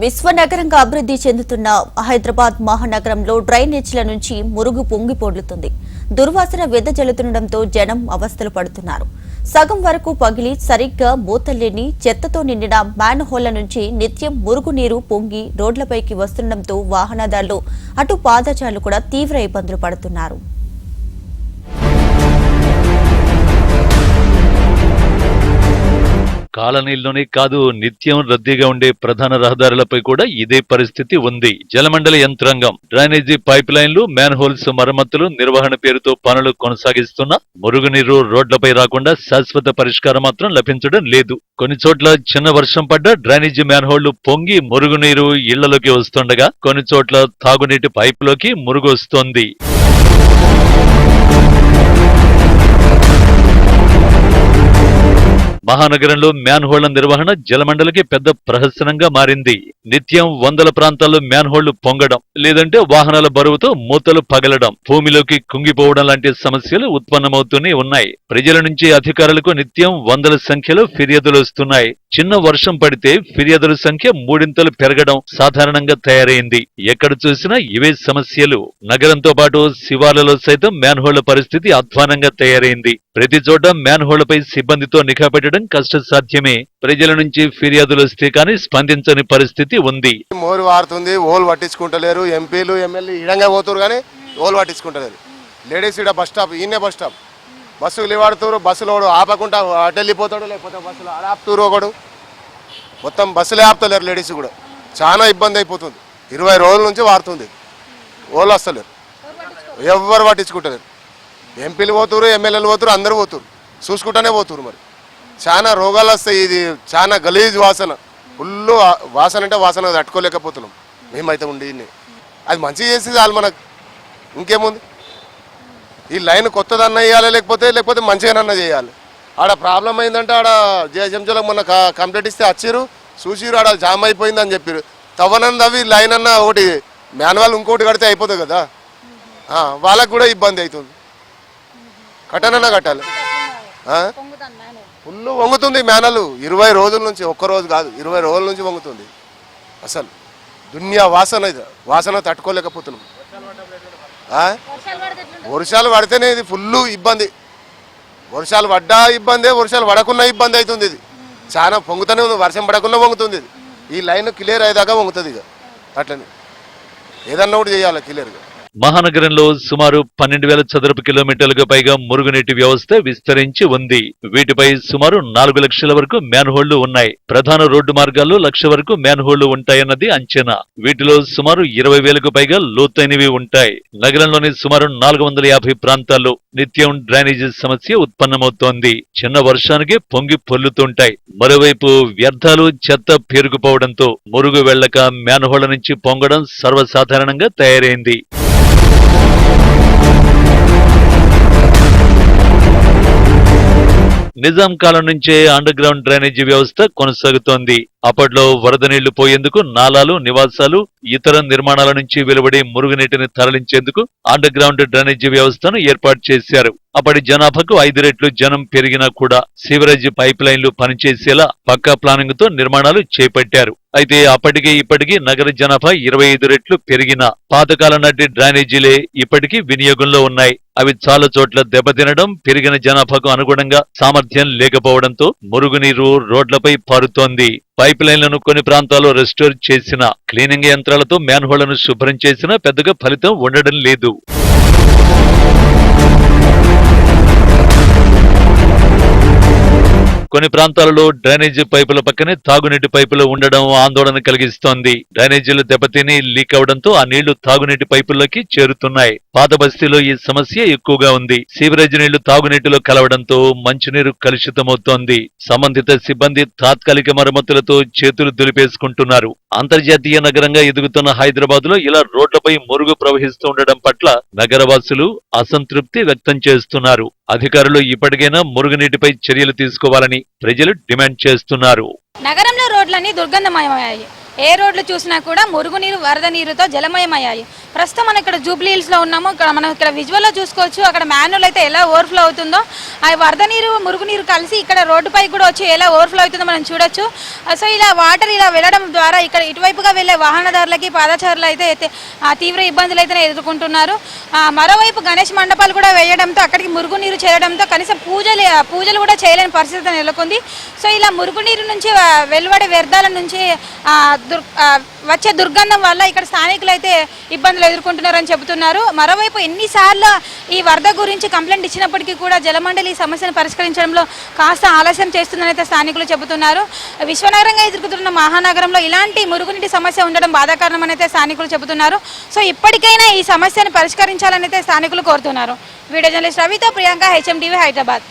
విశ్వనగరంగా అభివృద్ధి చెందుతున్న హైదరాబాద్ మహానగరంలో డ్రైనేజీల నుంచి మురుగు పొంగి పొర్లుతుంది. దుర్వాసన వెదజల్లుతుండటంతో జనం అవస్థలు పడుతున్నారు. సగం వరకు పగిలి సరిగ్గా మూతలేని చెత్తతో నిండిన మ్యాన్ హోళ్ళ నుంచి నిత్యం మురుగునీరు పొంగి రోడ్లపైకి వస్తుండటంతో వాహనదారులు అటు పాదచారులు కూడా తీవ్ర ఇబ్బందులు పడుతున్నారు. కాలనీల్లోనే కాదు నిత్యం రద్దీగా ఉండే ప్రధాన రహదారులపై కూడా ఇదే పరిస్థితి ఉంది. జలమండలి యంత్రాంగం డ్రైనేజీ పైప్ లైన్లు మ్యాన్ హోల్స్ మరమ్మతులు నిర్వహణ పేరుతో పనులు కొనసాగిస్తున్న మురుగునీరు రోడ్లపై రాకుండా శాశ్వత పరిష్కారం మాత్రం లభించడం లేదు. కొన్ని చోట్ల చిన్న వర్షం పడ్డ డ్రైనేజీ మ్యాన్ హోళ్ళు పొంగి మురుగునీరు ఇళ్ళలోకి వస్తుండగా కొన్ని చోట్ల తాగునీటి పైపులోకి మురుగు వస్తోంది మహానగరంలో మ్యాన్హోళ్ళ నిర్వహణ జలమండలికి పెద్ద ప్రహసనంగా మారింది. నిత్యం వందల ప్రాంతాల్లో మ్యాన్హోళ్ళు పొంగడం లేదంటే వాహనాల బరువుతో మూతలు పగలడం భూమిలోకి కుంగిపోవడం లాంటి సమస్యలు ఉత్పన్నమవుతూనే ఉన్నాయి. ప్రజల నుంచి అధికారులకు నిత్యం వందల సంఖ్యలో ఫిర్యాదులు వస్తున్నాయి. చిన్న వర్షం పడితే ఫిర్యాదుల సంఖ్య మూడింతలు పెరగడం సాధారణంగా తయారైంది. ఎక్కడ చూసినా ఇవే సమస్యలు. నగరంతో పాటు శివార్లలో సైతం మ్యాన్హోళ్ళ పరిస్థితి అధ్వానంగా తయారైంది. ప్రతి చోట మ్యాన్హోళ్ళపై సిబ్బందితో నిఘా పెట్టడం కష్టసాధ్యమే. ప్రజల నుంచి ఫిర్యాదులు వస్తే కానీ స్పందించని పరిస్థితి ఉంది. మోరు వారుతుంది ఓలు పట్టించుకుంటలేరు. ఎంపీలు ఎమ్మెల్యే ఇడంగా పోతారు కానీ ఓలు పట్టించుకుంటలేరు లేడీస్ ఇక్కడ బస్ స్టాప్ ఈయనే బస్ స్టాప్. బస్సులు నిలబడుతురు బస్సులో వాడు ఆపకుండా అటు వెళ్ళిపోతాడు లేకపోతే బస్సులు ఆపుతారు ఒకడు. మొత్తం బస్సులే ఆపుతలేరు లేడీస్ కూడా. చాలా ఇబ్బంది అయిపోతుంది. ఇరవై రోజుల నుంచి వారుతుంది. ఓళ్ళు వస్తలేరు. ఎవ్వరు పట్టించుకుంటలేరు. ఎంపీలు పోతురు ఎమ్మెల్యేలు పోతురు అందరూ పోతురు చూసుకుంటానే పోతురు మరి. చాలా రోగాలు వస్తాయి. ఇది చాలా గలీజ్ వాసన. ఫుల్ వాసన అంటే వాసన తట్టుకోలేకపోతున్నాం. మేమైతే ఉండి అది మంచిగా చేసి చాలు మనకు. ఇంకేముంది? ఈ లైన్ కొత్తదన్నా వేయాలి లేకపోతే లేకపోతే మంచిగానన్నా చేయాలి. ఆడ ప్రాబ్లం అయిందంటే ఆడ జేఎస్ఎంసీలో మొన్న క- ఇస్తే వచ్చిర్రు చూసిరు ఆడ జామ్ అయిపోయింది అని చెప్పారు తవ్వనంది అవి లైన్ అన్న ఒకటి మాన్యువల్ ఇంకోటి కడితే అయిపోతుంది కదా. వాళ్ళకు కూడా ఇబ్బంది అవుతుంది. కట్టనన్నా కట్టాలి. ఫుల్ వంగుతుంది మేనలు. ఇరవై రోజుల నుంచి ఒక్క రోజు కాదు ఇరవై రోజుల నుంచి వంగుతుంది. అసలు దునియా వాసన ఇది. వాసన తట్టుకోలేకపోతున్నాం. వర్షాలు పడితేనే ఇది ఫుల్ ఇబ్బంది. వర్షాలు పడ్డా ఇబ్బందే వర్షాలు పడకున్నా ఇబ్బంది అవుతుంది ఇది. చాలా పొంగుతూనే ఉంది వర్షం పడకుండా వంగుతుంది ఇది. ఈ లైన్ క్లియర్ అయ్యేదాకా వంగుతుంది ఇక. అట్లనే. ఏదన్నా ఒకటి చేయాలి క్లియర్గా. మహానగరంలో సుమారు పన్నెండు వేల చదరపు కిలోమీటర్లకు పైగా మురుగునీటి వ్యవస్థ విస్తరించి ఉంది. వీటిపై సుమారు నాలుగు లక్షల వరకు మ్యాన్హోళ్ళు ఉన్నాయి. ప్రధాన రోడ్డు మార్గాల్లో లక్ష వరకు మ్యాన్హోళ్ళు ఉంటాయన్నది అంచనా. వీటిలో సుమారు ఇరవై వేలకు పైగా లోతైనవి ఉంటాయి. నగరంలోని సుమారు నాలుగు వందల యాభై ప్రాంతాల్లో నిత్యం డ్రైనేజీ సమస్య ఉత్పన్నమవుతోంది. చిన్న వర్షానికి పొంగి పొల్లుతుంటాయి మరోవైపు వ్యర్థాలు చెత్త పేరుకుపోవడంతో మురుగు వెళ్ళక మ్యాన్హోళ్ళ నుంచి పొంగడం సర్వసాధారణంగా తయారైంది. నిజాం కాలం నుంచే అండర్ గ్రౌండ్ డ్రైనేజీ వ్యవస్థ కొనసాగుతోంది. అప్పట్లో వరద నీళ్ళు పోయేందుకు నాలాలు నివాసాలు ఇతర నిర్మాణాల నుంచి వెలువడే మురుగునీటిని తరలించేందుకు అండర్ గ్రౌండ్ డ్రైనేజీ వ్యవస్థను ఏర్పాటు చేశారు. అప్పటి జనాభాకు ఐదు రెట్లు జనం పెరిగినా కూడా సివరేజ్ పైప్ లైన్లు పనిచేసేలా పక్కా ప్లానింగ్తో నిర్మాణాలు చేపట్టారు. అయితే అప్పటికే ఇప్పటికీ నగర జనాభా ఇరవై ఐదు రెట్లు పెరిగిన పాతకాలం నాటి డ్రైనేజీలే ఇప్పటికీ వినియోగంలో ఉన్నాయి. అవి చాలా చోట్ల దెబ్బతినడం పెరిగిన జనాభాకు అనుగుణంగా సామర్థ్యం లేకపోవడంతో మురుగునీరు రోడ్లపై పారుతోంది. పైప్ లైన్లను కొన్ని ప్రాంతాల్లో రెస్టోర్ చేసిన క్లీనింగ్ యంత్రాలతో మ్యాన్హోళ్ళను శుభ్రం చేసినా పెద్దగా ఫలితం ఉండడం లేదు. కొన్ని ప్రాంతాలలో డ్రైనేజీ పైపుల పక్కనే తాగునీటి పైపులు ఉండడం ఆందోళన కలిగిస్తోంది. డ్రైనేజీలు దెబ్బతిని లీక్ అవడంతో ఆ నీళ్ళు తాగునీటి పైపుల్లోకి చేరుతున్నాయి. పాత బస్తీలో ఈ సమస్య ఎక్కువగా ఉంది. సీవరేజ్ నీళ్ళు తాగునీటిలో కలవడంతో మంచినీరు కలుషితమవుతోంది. సంబంధిత సిబ్బంది తాత్కాలిక మరమ్మతులతో చేతులు దులిపేసుకుంటున్నారు. అంతర్జాతీయ నగరంగా ఎదుగుతున్న హైదరాబాద్లో ఇలా రోడ్లపై మురుగు ప్రవహిస్తూ ఉండడం పట్ల నగరవాసులు అసంతృప్తి వ్యక్తం చేస్తున్నారు. అధికారులు ఇప్పటికైనా మురుగునీటిపై చర్యలు తీసుకోవాలని ప్రజలు డిమాండ్ చేస్తున్నారు. నగరంలో రోడ్లన్నీ దుర్గంధమయమయ్యాయి. ఏ రోడ్లు చూసినా కూడా మురుగునీరు వరద నీరుతో జలమయమయ్యాయి. ప్రస్తుతం మనం ఇక్కడ జూబ్లీహిల్స్లో ఉన్నాము. ఇక్కడ మనం ఇక్కడ విజువల్లో చూసుకోవచ్చు. అక్కడ మాన్యువల్ అయితే ఎలా ఓవర్ఫ్లో అవుతుందో ఆ వరద నీరు మురుగునీరు కలిసి ఇక్కడ రోడ్డుపై కూడా వచ్చి ఎలా ఓవర్ఫ్లో అవుతుందో మనం చూడొచ్చు. సో ఇలా వాటర్ ఇలా వెళ్ళడం ద్వారా ఇక్కడ ఇటువైపుగా వెళ్ళే వాహనదారులకి పాదచారులు అయితే తీవ్ర ఇబ్బందులు అయితే ఎదుర్కొంటున్నారు. మరోవైపు గణేష్ మండపాలు కూడా వేయడంతో అక్కడికి మురుగునీరు చేరడంతో కనీసం పూజలు పూజలు కూడా చేయలేని పరిస్థితి నెలకొంది. సో ఇలా మురుగునీరు నుంచి వెలువడే వ్యర్థాల నుంచి వచ్చే దుర్గంధం వల్ల ఇక్కడ స్థానికులు అయితే ఇబ్బందులు ఎదుర్కొంటున్నారని చెబుతున్నారు. మరోవైపు ఎన్నిసార్లు ఈ వరద గురించి కంప్లైంట్ ఇచ్చినప్పటికీ కూడా జలమండలి ఈ సమస్యను పరిష్కరించడంలో కాస్త ఆలస్యం చేస్తుందని అయితే స్థానికులు చెబుతున్నారు. విశ్వనగరంగా ఎదుర్కొంటున్న మహానగరంలో ఇలాంటి మురుగునీటి సమస్య ఉండడం బాధాకరణమని అయితే స్థానికులు చెబుతున్నారు. సో ఇప్పటికైనా ఈ సమస్యను పరిష్కరించాలని అయితే స్థానికులు కోరుతున్నారు. వీడియో జర్నలిస్ట్ రవితో ప్రియాంక హెచ్ఎండివి హైదరాబాద్.